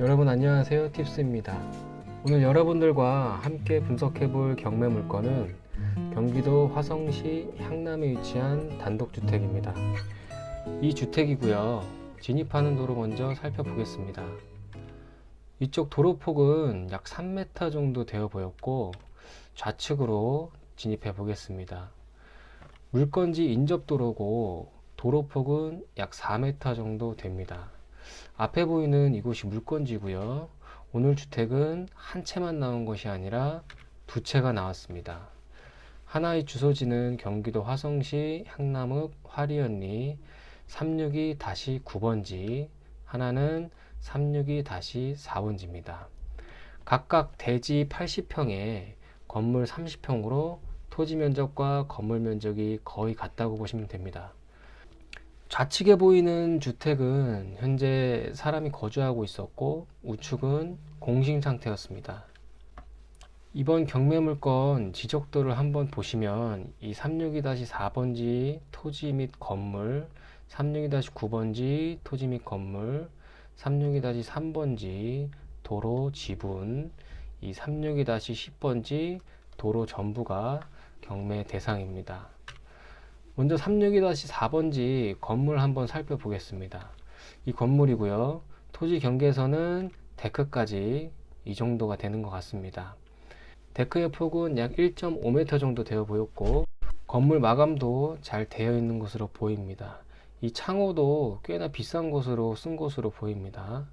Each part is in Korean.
여러분 안녕하세요 팁스입니다. 오늘 여러분들과 함께 분석해 볼 경매 물건은 경기도 화성시 향남에 위치한 단독주택입니다. 이 주택이고요. 진입하는 도로 먼저 살펴보겠습니다. 이쪽 도로폭은 약 3m 정도 되어 보였고 좌측으로 진입해 보겠습니다. 물건지 인접도로고 도로폭은 약 4m 정도 됩니다 앞에 보이는 이곳이 물건지고요. 오늘 주택은 한 채만 나온 것이 아니라 두 채가 나왔습니다. 하나의 주소지는 경기도 화성시 향남읍 화리언리 362-9번지, 하나는 362-4번지입니다. 각각 대지 80평에 건물 30평으로 토지 면적과 건물 면적이 거의 같다고 보시면 됩니다. 좌측에 보이는 주택은 현재 사람이 거주하고 있었고 우측은 공심 상태였습니다. 이번 경매 물건 지적도를 한번 보시면 이 362-4번지 토지 및 건물, 362-9번지 토지 및 건물, 362-3번지 도로 지분, 이 362-10번지 도로 전부가 경매 대상입니다. 먼저 362-4번지 건물 한번 살펴보겠습니다. 이 건물이고요. 토지 경계에서는 데크까지 이 정도가 되는 것 같습니다. 데크의 폭은 약 1.5m 정도 되어 보였고 건물 마감도 잘 되어 있는 것으로 보입니다. 이 창호도 꽤나 비싼 곳으로 쓴 것으로 보입니다.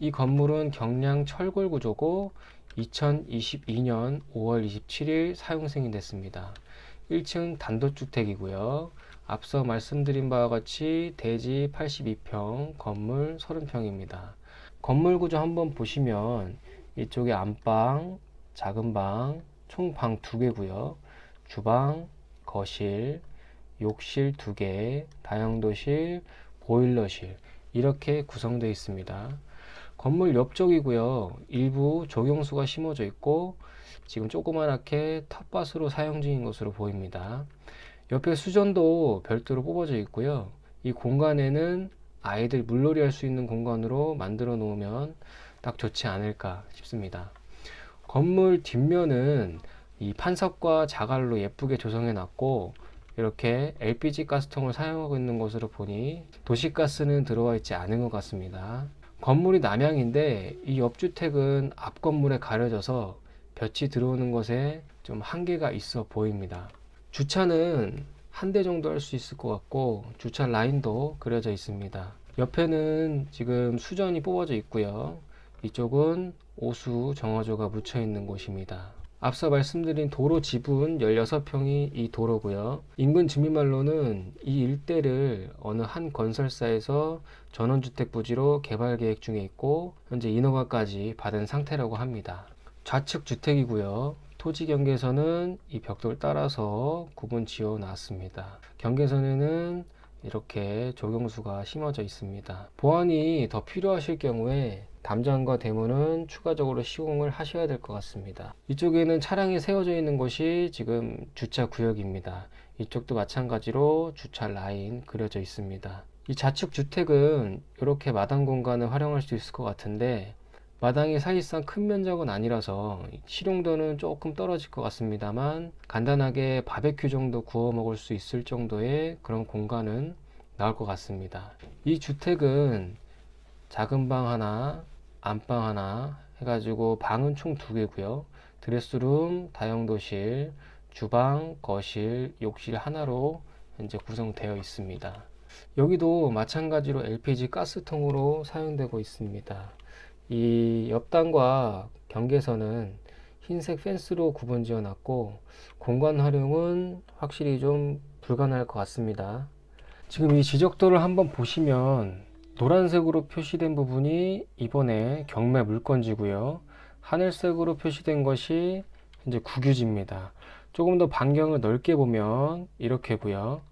이 건물은 경량 철골 구조고 2022년 5월 27일 사용 승인 됐습니다. 1층 단독주택이고요. 앞서 말씀드린 바와 같이 대지 82평, 건물 30평입니다. 건물 구조 한번 보시면 이쪽에 안방, 작은 방, 총 방 두 개고요. 주방, 거실, 욕실 두 개, 다용도실, 보일러실 이렇게 구성되어 있습니다. 건물 옆쪽이고요. 일부 조경수가 심어져 있고 지금 조그만하게 텃밭으로 사용 중인 것으로 보입니다. 옆에 수전도 별도로 뽑아져 있고요. 이 공간에는 아이들 물놀이 할 수 있는 공간으로 만들어 놓으면 딱 좋지 않을까 싶습니다. 건물 뒷면은 이 판석과 자갈로 예쁘게 조성해 놨고 이렇게 LPG 가스통을 사용하고 있는 것으로 보니 도시가스는 들어와 있지 않은 것 같습니다. 건물이 남향인데 이 옆주택은 앞 건물에 가려져서 볕이 들어오는 것에 좀 한계가 있어 보입니다. 주차는 한 대 정도 할 수 있을 것 같고 주차 라인도 그려져 있습니다. 옆에는 지금 수전이 뽑아져 있고요. 이쪽은 오수 정화조가 묻혀 있는 곳입니다. 앞서 말씀드린 도로 지분 16평이 이 도로고요. 인근 주민말로는 이 일대를 어느 한 건설사에서 전원주택 부지로 개발 계획 중에 있고 현재 인허가까지 받은 상태라고 합니다. 좌측 주택이고요. 토지 경계선은 이 벽돌 따라서 구분 지어 놨습니다. 경계선에는 이렇게 조경수가 심어져 있습니다. 보안이 더 필요하실 경우에 담장과 대문은 추가적으로 시공을 하셔야 될 것 같습니다. 이쪽에는 차량이 세워져 있는 곳이 지금 주차 구역입니다. 이쪽도 마찬가지로 주차 라인 그려져 있습니다. 이 좌측 주택은 이렇게 마당 공간을 활용할 수 있을 것 같은데 마당이 사실상 큰 면적은 아니라서 실용도는 조금 떨어질 것 같습니다만 간단하게 바베큐 정도 구워 먹을 수 있을 정도의 그런 공간은 나올 것 같습니다. 이 주택은 작은 방 하나, 안방 하나 해가지고 방은 총 두 개고요. 드레스룸, 다용도실, 주방, 거실, 욕실 하나로 현재 구성되어 있습니다. 여기도 마찬가지로 LPG 가스통으로 사용되고 있습니다. 이 옆단과 경계선은 흰색 펜스로 구분 지어 놨고 공간 활용은 확실히 좀 불가능할 것 같습니다. 지금 이 지적도를 한번 보시면 노란색으로 표시된 부분이 이번에 경매 물건지고요. 하늘색으로 표시된 것이 현재 국유지입니다. 조금 더 반경을 넓게 보면 이렇게고요.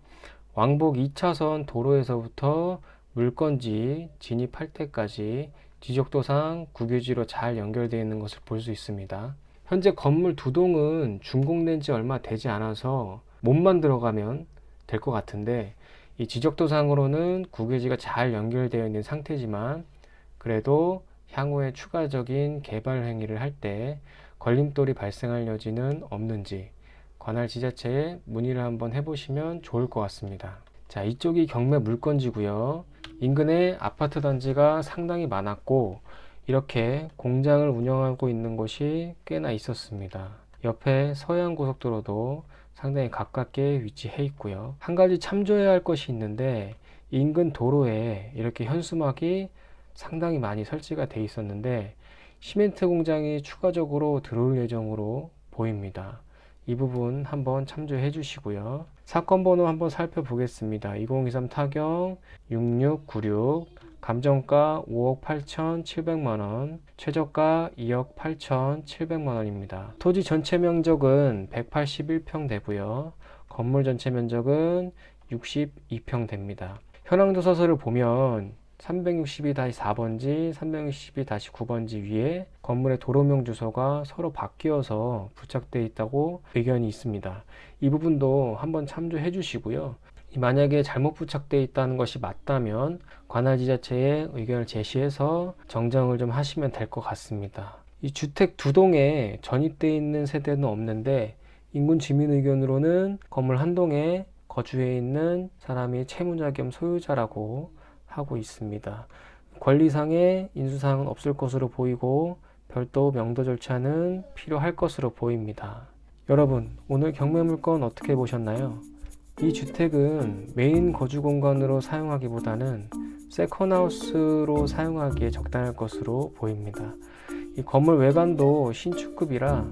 왕복 2차선 도로에서부터 물건지 진입할 때까지 지적도상 국유지로 잘 연결되어 있는 것을 볼 수 있습니다. 현재 건물 두 동은 준공된 지 얼마 되지 않아서 몸만 들어가면 될 것 같은데 이 지적도상으로는 국유지가 잘 연결되어 있는 상태지만 그래도 향후에 추가적인 개발 행위를 할 때 걸림돌이 발생할 여지는 없는지 관할 지자체에 문의를 한번 해보시면 좋을 것 같습니다. 자, 이쪽이 경매 물건지고요. 인근에 아파트 단지가 상당히 많았고 이렇게 공장을 운영하고 있는 곳이 꽤나 있었습니다. 옆에 서해안 고속도로도 상당히 가깝게 위치해 있고요. 한 가지 참조해야 할 것이 있는데 인근 도로에 이렇게 현수막이 상당히 많이 설치가 돼 있었는데 시멘트 공장이 추가적으로 들어올 예정으로 보입니다. 이 부분 한번 참조해 주시고요. 사건 번호 한번 살펴보겠습니다. 2023 타경 6696 감정가 5억 8,700만 원, 최저가 2억 8,700만 원입니다. 토지 전체 면적은 181평 되고요. 건물 전체 면적은 62평 됩니다. 현황 조사서를 보면 362-4번지, 362-9번지 위에 건물의 도로명 주소가 서로 바뀌어서 부착되어 있다고 의견이 있습니다. 이 부분도 한번 참조해 주시고요. 만약에 잘못 부착되어 있다는 것이 맞다면 관할 지자체에 의견을 제시해서 정정을 좀 하시면 될 것 같습니다. 이 주택 두 동에 전입되어 있는 세대는 없는데 인근 주민 의견으로는 건물 한 동에 거주해 있는 사람이 채무자 겸 소유자라고 하고 있습니다. 권리상의 인수사항은 없을 것으로 보이고 별도 명도 절차는 필요할 것으로 보입니다. 여러분, 오늘 경매 물건 어떻게 보셨나요? 이 주택은 메인 거주 공간으로 사용하기보다는 세컨하우스로 사용하기에 적당할 것으로 보입니다. 이 건물 외관도 신축급이라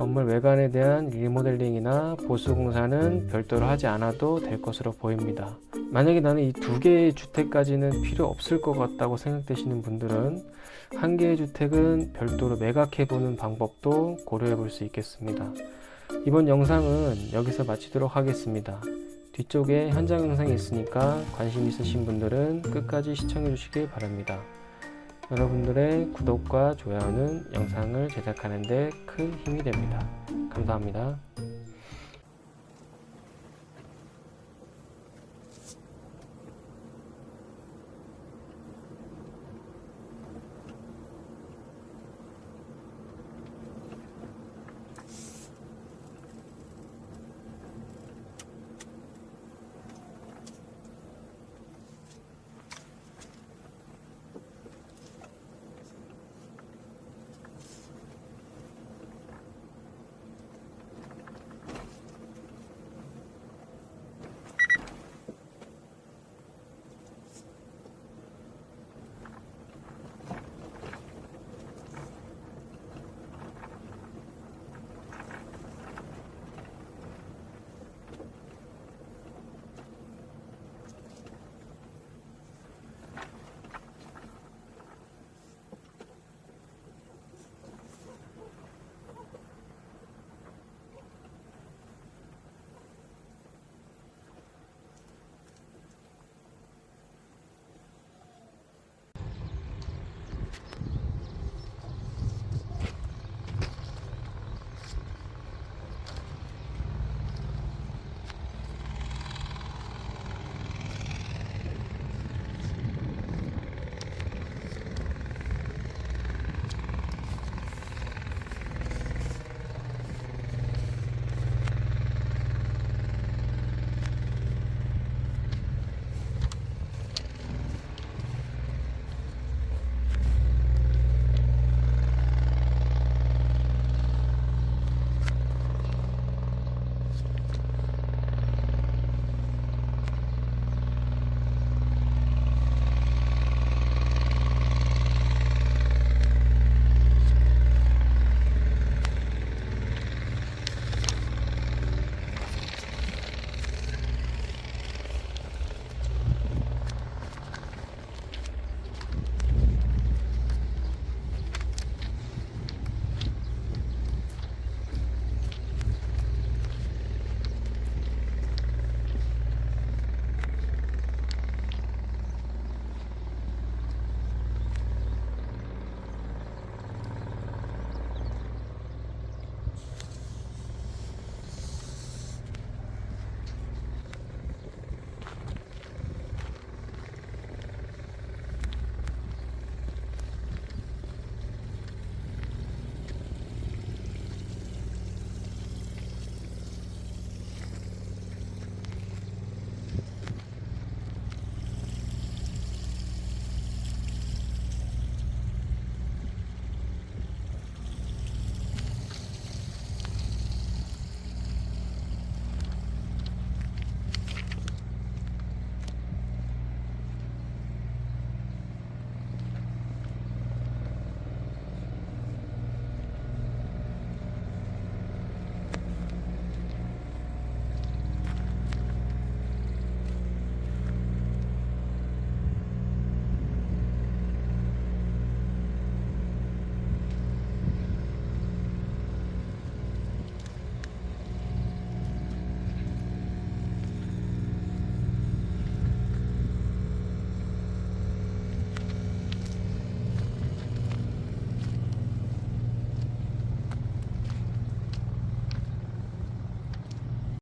건물 외관에 대한 리모델링이나 보수 공사는 별도로 하지 않아도 될 것으로 보입니다. 만약에 나는 이 두 개의 주택까지는 필요 없을 것 같다고 생각되시는 분들은 한 개의 주택은 별도로 매각해 보는 방법도 고려해 볼 수 있겠습니다. 이번 영상은 여기서 마치도록 하겠습니다. 뒤쪽에 현장 영상이 있으니까 관심 있으신 분들은 끝까지 시청해 주시길 바랍니다. 여러분들의 구독과 좋아요는 영상을 제작하는 데 큰 힘이 됩니다. 감사합니다.